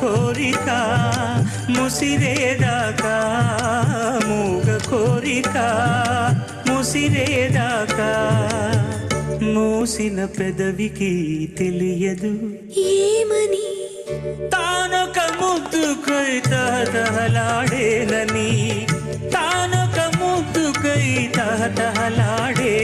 కోరిక ముసిరేదాకా మూగ కోరిక ముసిరేదాకా. మూసిన పెదవికి తెలియదు. ఏమని? తానొక ముద్దుకై తహతహలాడేనని. తానొక ముద్దుకై తహతహలాడేనని ఆ